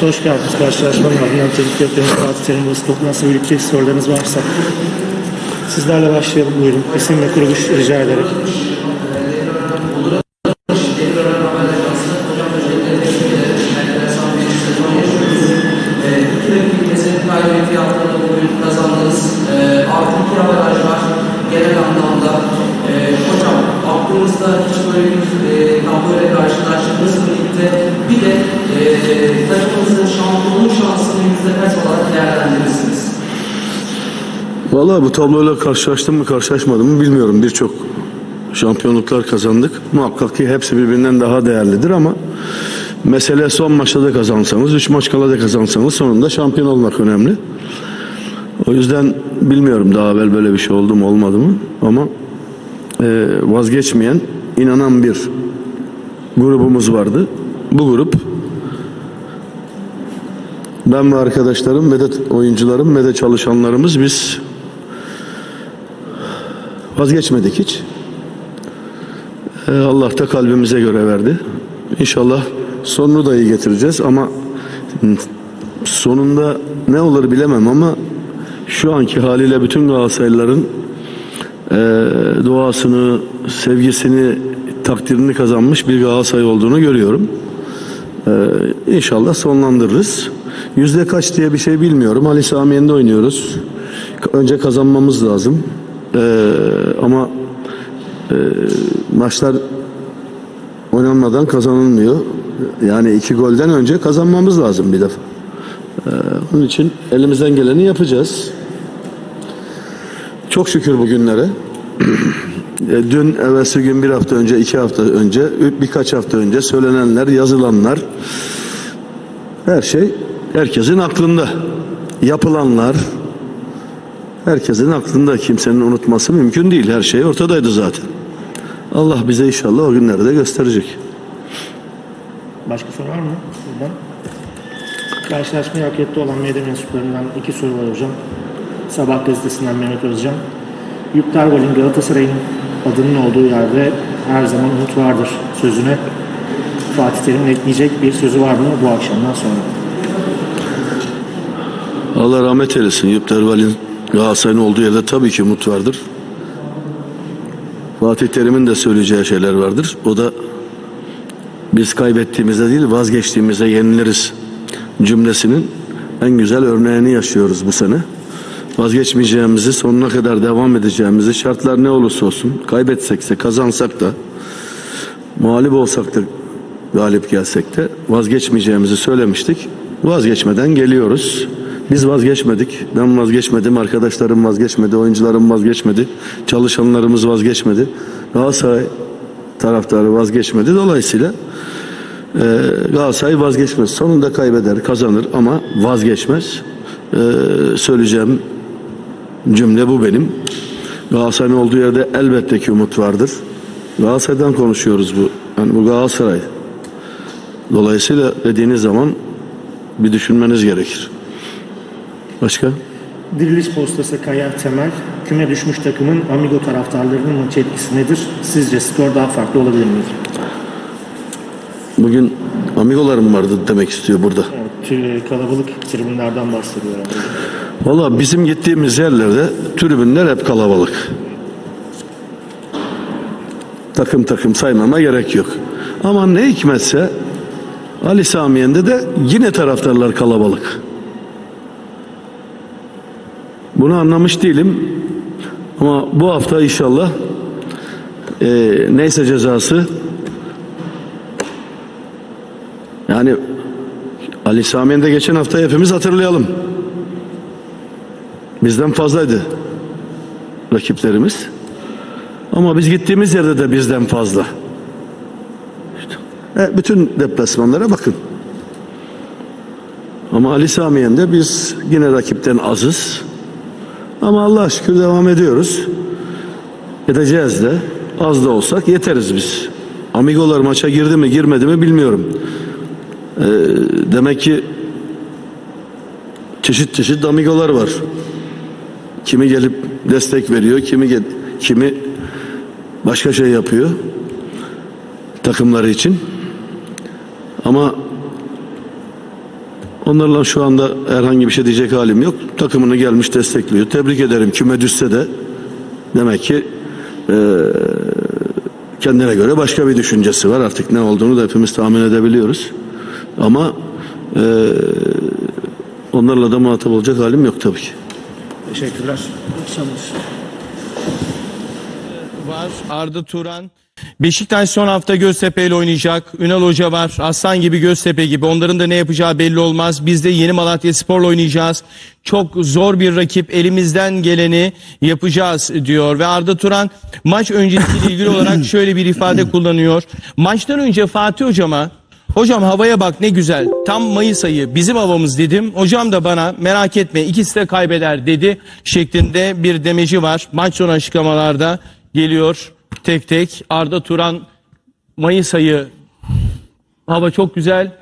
Hoş geldiniz. Karşılaşmanın ardından tebrik ediyorum. Fatih Terim Burası toplantısıyla birlikte sorularınız varsa. Sizlerle başlayalım buyurun. İsim ve kuruluş rica ederek. Rakibimizin Vallahi bu tabloyla karşılaştım mı karşılaşmadım mı bilmiyorum. Birçok şampiyonluklar kazandık. Muhakkak ki hepsi birbirinden daha değerlidir ama mesele son maçta da kazansanız, üç maç kala da kazansanız sonunda şampiyon olmak önemli. O yüzden bilmiyorum daha evvel böyle bir şey oldu mu olmadı mı ama e, vazgeçmeyen, inanan bir grubumuz vardı. Bu grup ben ve arkadaşlarım ve de oyuncularım ve de çalışanlarımız biz vazgeçmedik hiç. Ee, Allah da kalbimize göre verdi. İnşallah sonunu da iyi getireceğiz ama sonunda ne olur bilemem ama şu anki haliyle bütün Galatasaraylıların e, duasını, sevgisini, takdirini kazanmış bir Galatasaray olduğunu görüyorum. Ee, inşallah sonlandırırız. Yüzde kaç diye bir şey bilmiyorum. Ali Samiyen'de oynuyoruz. Önce kazanmamız lazım. Ee, ama e, maçlar oynanmadan kazanılmıyor. Yani iki golden önce kazanmamız lazım bir defa. Ee, onun için elimizden geleni yapacağız. Çok şükür bugünlere. E, Dün evvelsi gün bir hafta önce, iki hafta önce, birkaç hafta önce söylenenler, yazılanlar her şey herkesin aklında. Yapılanlar herkesin aklında. Kimsenin unutması mümkün değil. Her şey ortadaydı zaten. Allah bize inşallah o günleri de gösterecek. Başka soru var mı? Buradan. Karşılaşmayı hak etti olan medya mensuplarından iki soru var hocam. Sabah gazetesinden Mehmet Özcan. Yüktargol'ün Galatasaray'ın adının olduğu yerde her zaman umut vardır sözüne Fatih Terim'in ekleyecek bir sözü var mı bu akşamdan sonra? Allah rahmet eylesin. Yüpterval'in Galatasaray'ın olduğu yerde tabii ki umut vardır. Fatih Terim'in de söyleyeceği şeyler vardır. O da biz kaybettiğimizde değil vazgeçtiğimizde yeniliriz cümlesinin en güzel örneğini yaşıyoruz bu sene. Vazgeçmeyeceğimizi, sonuna kadar devam edeceğimizi, şartlar ne olursa olsun, kaybetsek de, kazansak da, mağlup olsak da, galip gelsek de vazgeçmeyeceğimizi söylemiştik. Vazgeçmeden geliyoruz. Biz vazgeçmedik. Ben vazgeçmedim. Arkadaşlarım vazgeçmedi. Oyuncularım vazgeçmedi. Çalışanlarımız vazgeçmedi. Galatasaray taraftarı vazgeçmedi. Dolayısıyla e, Galatasaray vazgeçmez. Sonunda kaybeder, kazanır ama vazgeçmez. E, söyleyeceğim cümle bu benim. Galatasaray'ın olduğu yerde elbette ki umut vardır. Galatasaray'dan konuşuyoruz bu. Yani bu Galatasaray. Dolayısıyla dediğiniz zaman bir düşünmeniz gerekir. Başka? Diriliş postası Kaya Temel, küme düşmüş takımın Amigo taraftarlarının maç etkisi nedir? Sizce skor daha farklı olabilir mi? Bugün amigolarım vardı demek istiyor burada. Evet, tü- kalabalık tribünlerden bahsediyor. Valla bizim gittiğimiz yerlerde tribünler hep kalabalık. Takım takım saymama gerek yok. Ama ne hikmetse Ali Samiyen'de de yine taraftarlar kalabalık. Bunu anlamış değilim. Ama bu hafta inşallah eee, neyse cezası yani Ali Samiyen'de geçen hafta hepimiz hatırlayalım. Bizden fazlaydı rakiplerimiz. Ama biz gittiğimiz yerde de bizden fazla. E, bütün deplasmanlara bakın. Ama Ali Samiyen'de biz yine rakipten azız. Ama Allah şükür devam ediyoruz. Edeceğiz de. Az da olsak yeteriz biz. Amigolar maça girdi mi girmedi mi bilmiyorum. Ee, demek ki çeşit çeşit amigolar var. Kimi gelip destek veriyor, kimi kimi başka şey yapıyor takımları için. Ama Onlarla şu anda herhangi bir şey diyecek halim yok. Takımını gelmiş destekliyor. Tebrik ederim. Küme düşse de demek ki eee, kendine göre başka bir düşüncesi var. Artık ne olduğunu da hepimiz tahmin edebiliyoruz. Ama eee, onlarla da muhatap olacak halim yok tabii ki. Teşekkürler. var. Arda Turan. Beşiktaş son hafta Göztepe ile oynayacak. Ünal Hoca var. Aslan gibi Göztepe gibi. Onların da ne yapacağı belli olmaz. Biz de Yeni Malatya Spor'la oynayacağız. Çok zor bir rakip. Elimizden geleni yapacağız diyor. Ve Arda Turan maç öncesiyle ilgili olarak şöyle bir ifade kullanıyor. Maçtan önce Fatih Hocama Hocam havaya bak ne güzel. Tam Mayıs ayı bizim havamız dedim. Hocam da bana merak etme ikisi de kaybeder dedi şeklinde bir demeci var. Maç sonu açıklamalarda geliyor tek tek. Arda Turan Mayıs ayı hava çok güzel.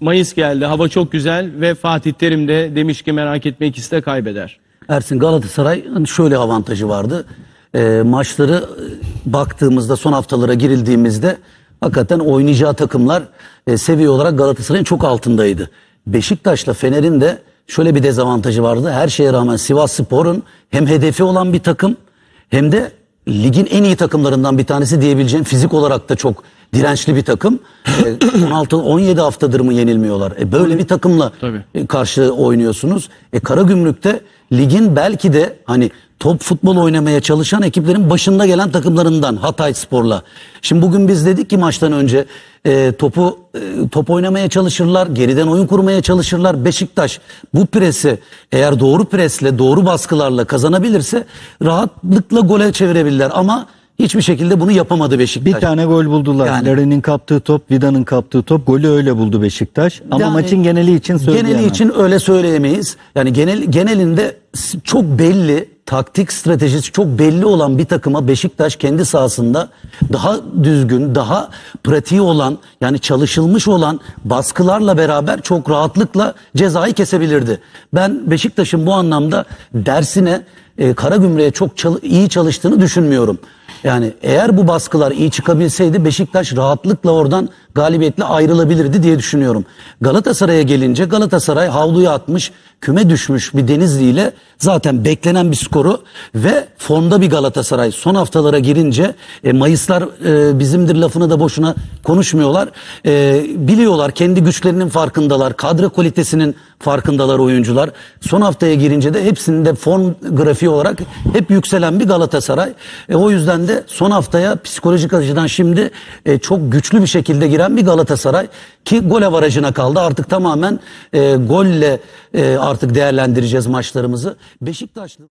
Mayıs geldi hava çok güzel ve Fatih Terim de demiş ki merak etme ikisi de kaybeder. Ersin Galatasaray hani şöyle avantajı vardı. Ee, maçları e, baktığımızda son haftalara girildiğimizde hakikaten oynayacağı takımlar e, seviye olarak Galatasaray'ın çok altındaydı. Beşiktaş'la Fener'in de şöyle bir dezavantajı vardı. Her şeye rağmen Sivas Spor'un hem hedefi olan bir takım hem de ligin en iyi takımlarından bir tanesi diyebileceğim fizik olarak da çok dirençli bir takım. E, 16-17 haftadır mı yenilmiyorlar? E, böyle bir takımla e, karşı oynuyorsunuz. E, Karagümrük'te ligin belki de hani top futbol oynamaya çalışan ekiplerin başında gelen takımlarından Hatay Spor'la. Şimdi bugün biz dedik ki maçtan önce e, topu e, top oynamaya çalışırlar, geriden oyun kurmaya çalışırlar. Beşiktaş bu presi eğer doğru presle, doğru baskılarla kazanabilirse rahatlıkla gole çevirebilirler ama hiçbir şekilde bunu yapamadı Beşiktaş. Bir tane gol buldular. Yani- Larin'in kaptığı top, Vida'nın kaptığı top. Golü öyle buldu Beşiktaş. Ama Yani maçın geneli için söyleyemem. Geneli için öyle söyleyemeyiz. Yani genel genelinde çok belli taktik stratejisi çok belli olan bir takıma Beşiktaş kendi sahasında daha düzgün, daha pratiği olan yani çalışılmış olan baskılarla beraber çok rahatlıkla cezayı kesebilirdi. Ben Beşiktaş'ın bu anlamda dersine e, Karagümrük'e çok çal- iyi çalıştığını düşünmüyorum. Yani eğer bu baskılar iyi çıkabilseydi Beşiktaş rahatlıkla oradan galibiyetle ayrılabilirdi diye düşünüyorum. Galatasaray'a gelince Galatasaray havluya atmış, küme düşmüş bir Denizli ile zaten beklenen bir skoru ve fonda bir Galatasaray son haftalara girince e, Mayıslar e, bizimdir lafını da boşuna konuşmuyorlar. E, biliyorlar kendi güçlerinin farkındalar, kadro kalitesinin farkındalar oyuncular. Son haftaya girince de hepsinin de form grafiği olarak hep yükselen bir Galatasaray. E, o yüzden de son haftaya psikolojik açıdan şimdi e, çok güçlü bir şekilde giren bir Galatasaray ki gol avarajına kaldı. Artık tamamen e, golle e, artık değerlendireceğiz maçlarımızı. Beşiktaşlı